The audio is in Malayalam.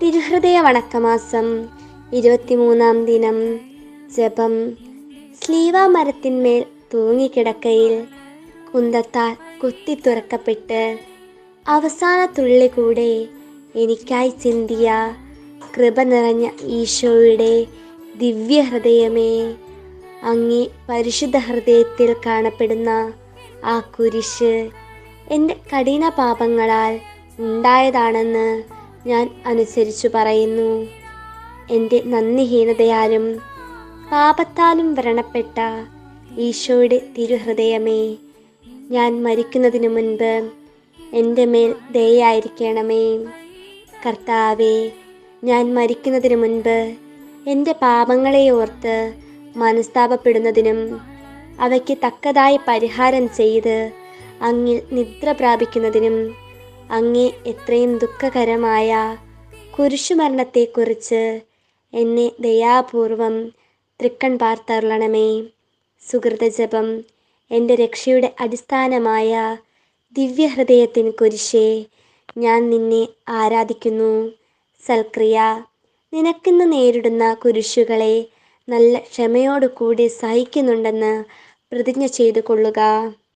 തിരുഹൃദയ വണക്കമാസം ഇരുപത്തിമൂന്നാം ദിനം. ജപം. സ്ലീവ മരത്തിന്മേൽ തൂങ്ങിക്കിടക്കയിൽ കുന്തത്താൽ കുത്തി തുറക്കപ്പെട്ട് അവസാന തുള്ളി കൂടെ എനിക്കായി ചിന്തിയ കൃപ നിറഞ്ഞ ഈശോയുടെ ദിവ്യഹൃദയമേ അങ്ങേ പരിശുദ്ധ ഹൃദയത്തിൽ കാണപ്പെടുന്ന ആ കുരിശ് എന്റെ കഠിന പാപങ്ങളാൽ ഉണ്ടായതാണെന്ന് ഞാൻ അനുസരിച്ചു പറയുന്നു. എന്റെ നന്ദിഹീനതയാലും പാപത്താലും വ്രണപ്പെട്ട ഈശോയുടെ തിരുഹൃദയമേ ഞാൻ മരിക്കുന്നതിനു മുൻപ് എന്റെ മേൽ ദയായിരിക്കണമേ കർത്താവേ ഞാൻ മരിക്കുന്നതിന് മുൻപ് എന്റെ പാപങ്ങളെ ഓർത്ത് മനസ്താപപ്പെടുന്നതിനും അവയ്ക്ക് തക്കതായ പരിഹാരം ചെയ്ത് അങ്ങിൽ നിദ്ര പ്രാപിക്കുന്നതിനും അങ്ങേ എത്രയും ദുഃഖകരമായ കുരിശുമരണത്തെക്കുറിച്ച് എന്നെ ദയാപൂർവം തൃക്കൺ പാർത്തരുളണമേ സുഹൃതജപം എന്റെ രക്ഷയുടെ അടിസ്ഥാനമായ ദിവ്യഹൃദയത്തിന് കുരിശേ ഞാൻ നിന്നെ ആരാധിക്കുന്നു. സൽക്രിയ നിനക്കിന്ന് നേരിടുന്ന കുരിശുകളെ നല്ല ക്ഷമയോടുകൂടി സഹിക്കുന്നുണ്ടെന്ന് പ്രതിജ്ഞ ചെയ്തു കൊള്ളുക